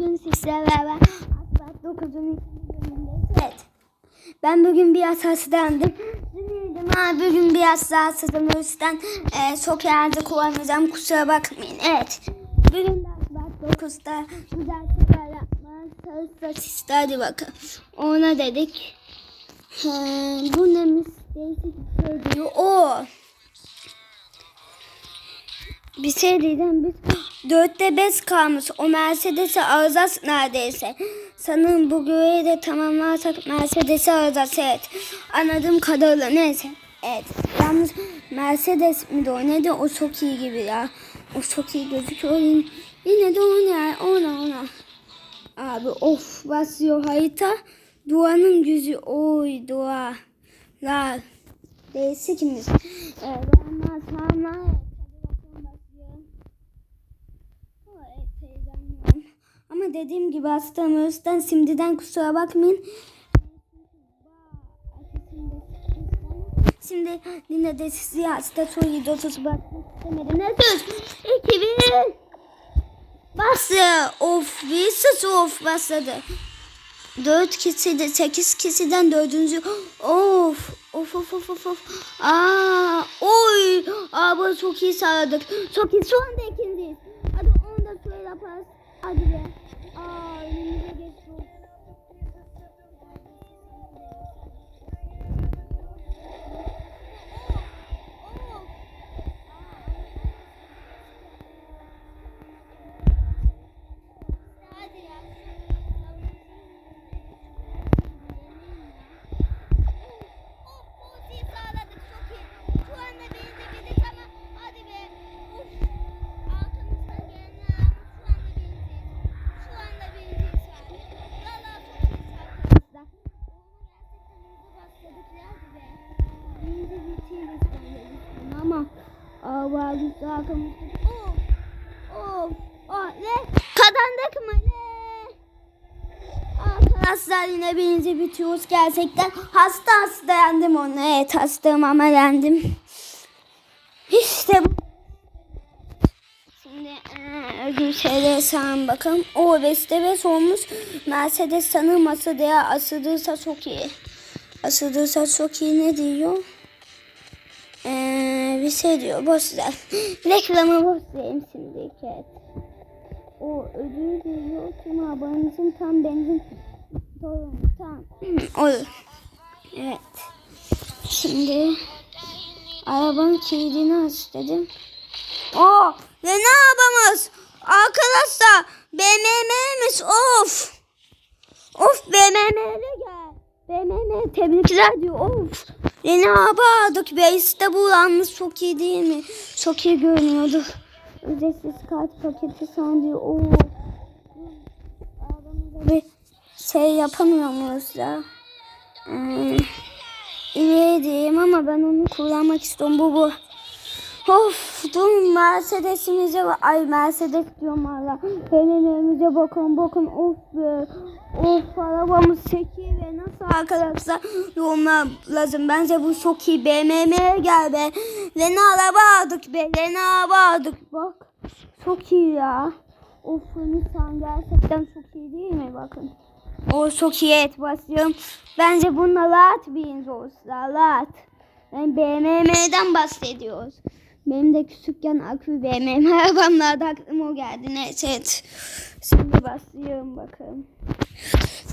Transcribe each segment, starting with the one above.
bugün sizlerle beraber Asfalt 9'un ikinci bölümündeyiz. Evet. Ben bugün biraz hastalandım. Dinledim ha bugün biraz rahatsızım. O yüzden e, çok yerde kullanacağım. Kusura bakmayın. Evet. Bugün de Asfalt 9'da güzel şeyler yapmaya çalışacağız. Hadi bakalım. Ona dedik. He, bu neymiş? Değişik bir şey diyor. O. Bir şey diyeceğim biz dörtte beş kalmış. O Mercedes'i alacağız neredeyse. Sanırım bu görevi de tamamlarsak Mercedes'i alacağız. Evet. Anladığım kadarıyla neyse. Evet. Yalnız Mercedes mi de o ne de o çok iyi gibi ya. O çok iyi gözüküyor. Yine, yine de onu ya. Ona ona. Abi of basıyor harita. Duanın yüzü oy dua. La. Değişikmiş. Evet. Ama tamam. Ama dediğim gibi hastayım. O yüzden şimdiden kusura bakmayın. Şimdi yine de sizi hasta soyu dotusu bakmak istemedim. Ne söz? İki bir. Bastı. Of bir sus of başladı. Dört kişi de sekiz kişiden dördüncü. Of. Of of of of of. Aa, oy. Aa bunu çok iyi sağladık. Çok iyi. Şu anda ikinciyiz. Hadi onu da şöyle yaparız. Hadi be. Kalmıştık. Of! Oh, ne? Kazandık mı ne? Arkadaşlar yine birinci bitiyoruz gerçekten. Hasta hasta yendim onu. Evet hastayım ama yendim. İşte bu. Şimdi ödül şeylere sağın bakalım. O beste beş olmuş. Mercedes sanırım asıdıya asıdıysa çok iyi. Asıdıysa çok iyi ne diyor? Eee bir şey diyor boş ver. Reklamı boş vereyim şimdi. Evet. O ödül diyor ki abanızın tam benzin Doğru tamam. Olur. Evet. Şimdi arabanın kilidini aç dedim. Oo, ve ne arabamız? Arkadaşlar BMW'miz of. Of BMW'le gel. BMW tebrikler diyor of. Yeni aldık ve İstanbul'umuz çok iyi değil mi? Çok iyi görünüyordu. Ücretsiz kart paketi diyor. Oo. Bir şey yapamıyor muyuz ya? Ee, iyi diyeyim ama ben onu kullanmak istiyorum. Bu bu. Of dur Mercedes'imize bak. Ay Mercedes diyorum hala. Önümüze bakın bakın. Of be. Of arabamız çok iyi ve nasıl arkadaşlar yorumlar lazım. Bence bu çok iyi. BMW'ye gel be. Yeni araba aldık be. Yeni araba aldık. Bak çok iyi ya. Of Nissan gerçekten çok iyi değil mi bakın. O çok iyi et basıyorum. Bence bununla rahat bir insan rahat. Yani BMW'den bahsediyoruz. Benim de küçükken akü BMW arabamlarda aklıma o geldi. Neyse evet. Şimdi basıyorum bakalım.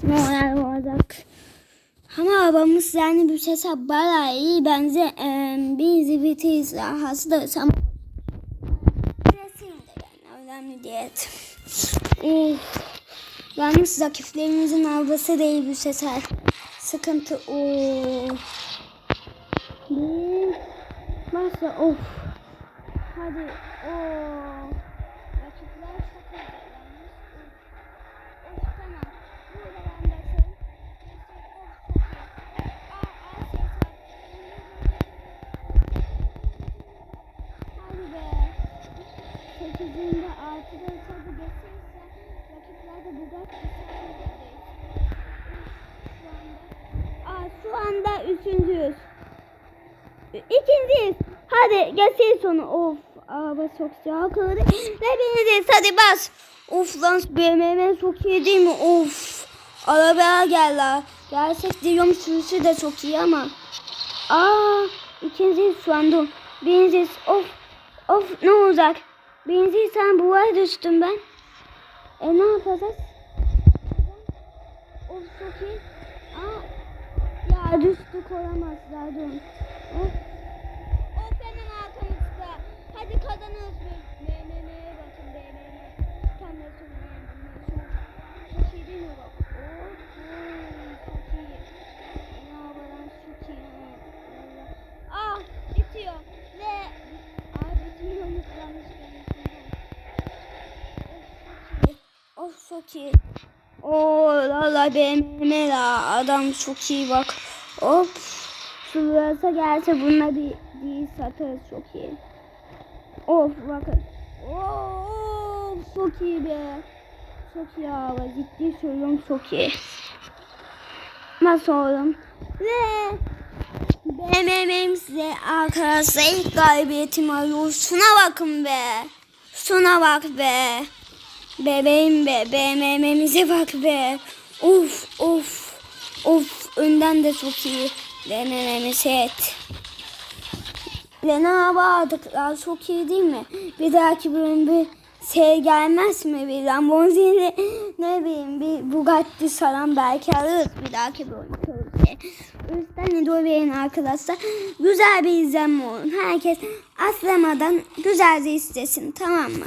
Ne olar olacak. Ama arabamız yani bir şey bayağı iyi. Bence e, bir zibitiyiz de yani önemli değil. Of. Yalnız rakiplerimizin arabası değil bu sefer. Sıkıntı o. Masa of. Hadi o. Rakipler çok iyi. Of. Tamam. Burada ben aa, şey Hadi be. Sekizinde altıda tabi geçerse rakipler de Bugatti Aa, şu anda üçüncüyüz. İkinciyiz. Hadi geçelim sonu. Of araba çok sıcak. Ve birinciyiz. Hadi bas. Of lan BMW çok iyi değil mi? Of. Arabaya gel la. Gelsek diyorum sürüsü de çok iyi ama. Aa ikinci şu anda. Birinci of of ne olacak? Birinci sen buğa düştüm ben. E ne yapacağız? Of çok iyi. Aa ya düştük olamazlar durun. Of. Hadi kazanırız biz. BMM'ye bakın BMM. Tam da Çok iyi değil mi bak? Of. Çok iyi. Ya balans çok iyi. Ah bitiyor. Ve Aa bitmiyormuş yanlış Of çok iyi. Oo valla BMM la adam çok iyi bak. Hop. Şurası gelse bununla bir değil satarız çok iyi. Of bakın. Of çok iyi be. Çok iyi abi ciddi söylüyorum çok iyi. Nasıl oğlum? Ve BMM'im size arkadaşlar ilk galibiyetimi alıyor. Şuna bakın be. Şuna bak be. Bebeğim be. BMM'mize bak be. Of of. Of önden de çok iyi. BMM'miz Lena bağladıklar çok iyi değil mi? Bir dahaki bölüm bir şey gelmez mi? Bir Lamborghini ne bileyim bir Bugatti falan belki alırız bir dahaki bölüm. O yüzden video verin arkadaşlar. Güzel bir izlenme olun. Herkes atlamadan güzelce istesin tamam mı?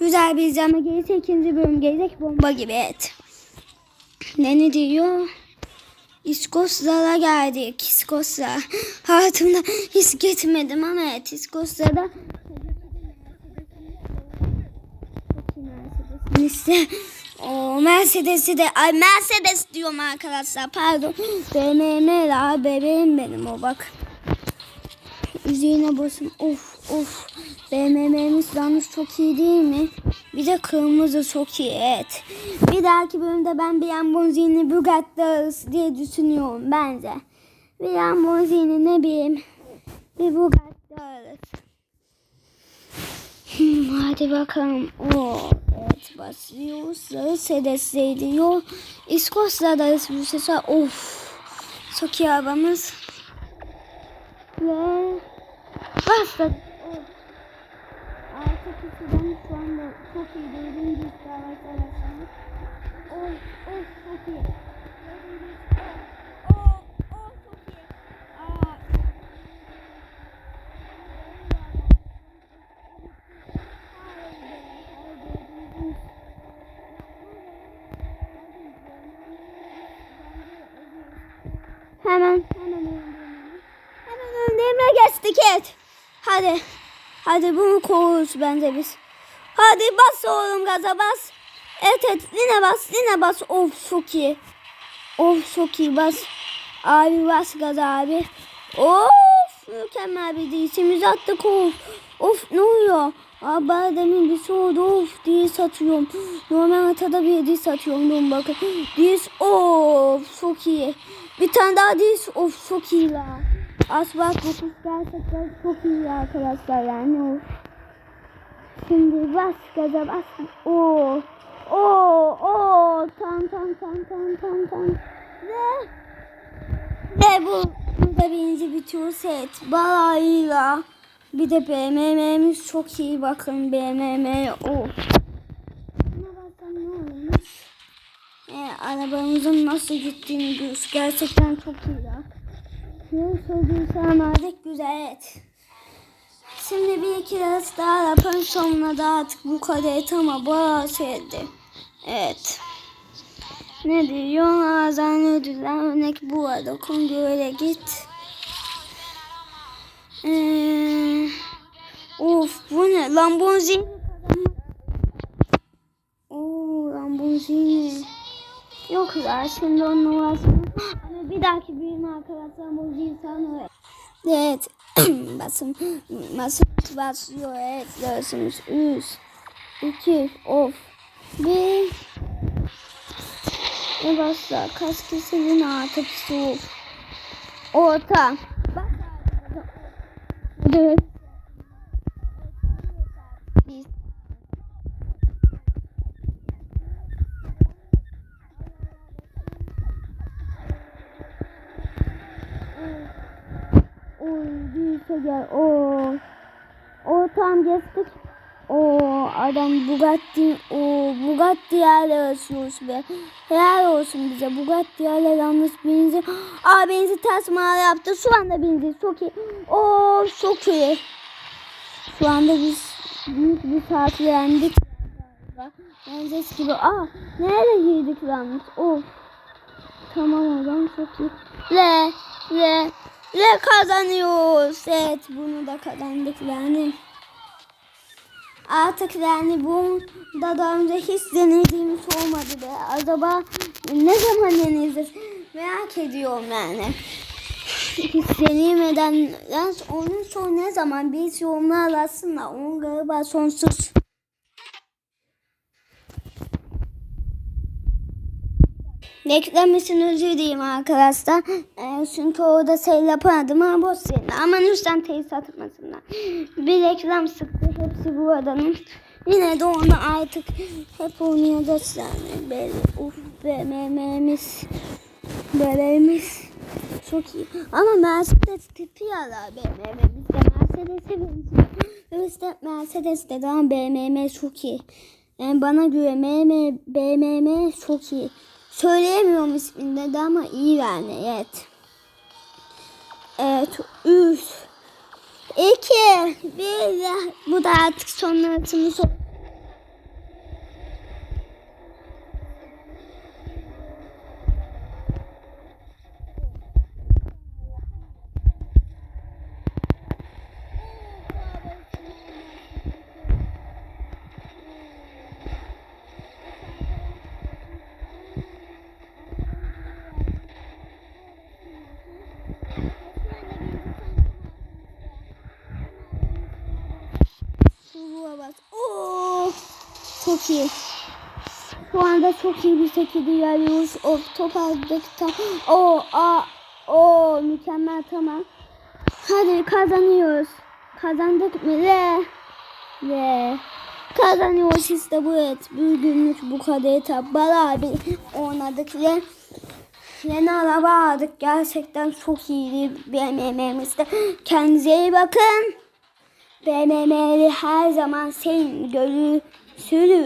Güzel bir izlenme gelirse ikinci bölüm gelecek bomba gibi evet. Ne ne diyor? İskosya'da geldik. İskosya. Hayatımda hiç gitmedim ama evet İskosya'da işte o Mercedes'i de ay Mercedes diyorum arkadaşlar pardon. BMW la bebeğim benim o bak. Üzerine basın. Of of. BMW'miz yalnız çok iyi değil mi? Bir de kırmızı çok iyi evet. Bir dahaki bölümde ben bir Lamborghini Bugatti alırız diye düşünüyorum bence. Bir Lamborghini ne bileyim. Bir Bugatti alırız. Hmm, hadi bakalım. Oo, evet basıyoruz. Sarı sedesle diyor. İskosya'da bir ses. Of. Çok iyi arabamız. Ve Of. Artık ikiden şu anda çok iyi. Dördüncü istiharet arasında. Of of çok iyi. Oh oh oh. Hemen hemen öndeyim. Hemen öndeyimle geçtik et. Hadi. Hadi bunu kovuyoruz bence biz. Hadi bas oğlum gaza bas. Evet evet yine bas yine bas. Of çok iyi. Of çok iyi bas. Abi bas gaza abi. Of mükemmel bir dişimizi attık of. Of ne oluyor? Abi bana demin bir oldu of diye satıyorum. Normal atada bir diş satıyorum durun bakın. Diş of çok iyi. Bir tane daha diş of çok iyi la. Asbak dokuz gerçekten çok iyi arkadaşlar yani of. Şimdi bas gaza bas. Oo. Oo, oo, tam tam tam tam tam tam. Ve ve bu burada birinci bitiyor set. Balayla. Bir de BMW'miz çok iyi bakın BMW o. Buna baksam ne olmuş? E, arabamızın nasıl gittiğini görüyoruz. Gerçekten çok iyi ya. Söylediysem artık güzel et. Şimdi bir iki ders daha yapalım sonra da artık bu kadar ama bayağı şeydi. Evet. Ne diyor? Azan ödüller örnek bu arada kongre git. Ee, of bu ne? Lamborghini. Oo Lamborghini. Yok ya şimdi onun uğraşmam. Ama bir dahaki büyüme arkadaşlar Lamborghini sana Evet. basın basın basıyor. Evet görsünüz. 3 2 of 1 Ne başla? Kaç kişinin artık soğuk. Orta. Bak. Evet. Gel. Oo. O tam geçtik. O adam Bugatti, o Bugatti yerle yaşıyoruz be. Helal olsun bize. Bugatti yerle yalnız benzin. Aa benzin ters yaptı. Şu anda benzin çok iyi. Oo çok iyi. Şu anda biz büyük bir tatillendik. galiba. Benzes gibi. Aa nereye girdik lan? Of. Tamam adam çok iyi. Le, le, le kazanıyoruz. Evet bunu da kazandık yani. Artık yani bu da daha önce hiç denediğimiz olmadı be. Acaba ne zaman deneyeceğiz? Merak ediyorum yani. Hiç deneyemeden yani onun son ne zaman bir yorumlar aslında onun galiba sonsuz. Özür dileyim arkadaşlar. Ee, çünkü orada şey yapamadım ama boş yerine. Ama lütfen teyze atmasınlar. Bir reklam sıktı. Hepsi bu adanın. Yine de onu artık hep oynayacağız yani. Böyle uf BMM'miz. BMM'miz. Çok iyi. Ama Mercedes tipi yalar BMM'miz de Mercedes'e benziyor. İşte Mercedes de daha BMW çok iyi. Yani bana göre MM, BMW çok iyi. Söyleyemiyorum ismini de ama iyi yani evet. Evet. Üç. İki. Bir. Bu da artık son. Şuraya bak. Oo. Çok. Şu anda çok iyi bir şekilde ilerliyoruz. Of top aldık. Oo, a, o mükemmel tamam. Hadi kazanıyoruz. Kazandık mı? Le. Le. Kazanıyoruz işte bu evet. Bir günlük bu kadar etap. Beraber oynadık ve yeni araba aldık. Gerçekten çok iyiydi BMW'mizde. Kendinize iyi bakın. BMW'li her zaman senin gölü sürü.